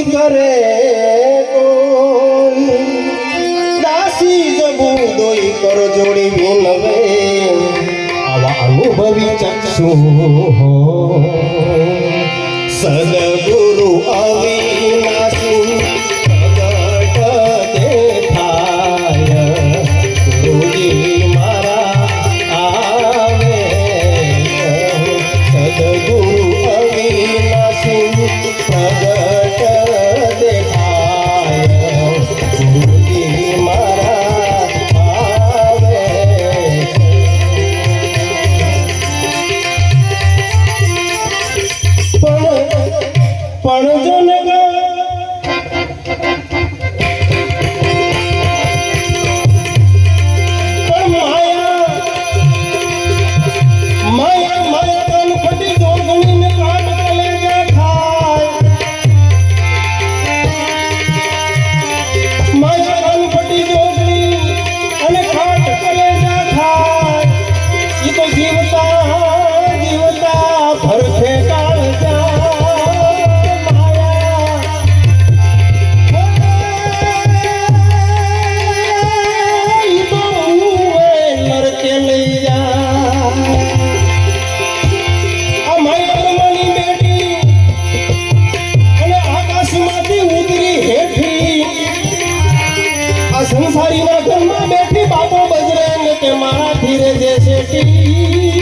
દાસી કરે દાસી જબું દોઈ કર જોડી મિલવે. આવા અનુભવી ચક્ષુ હો. સદગુરુ આવી பழுது संसारी वा गम्मा बेटी बाबू बजरंग के मारा धीरे जैसे की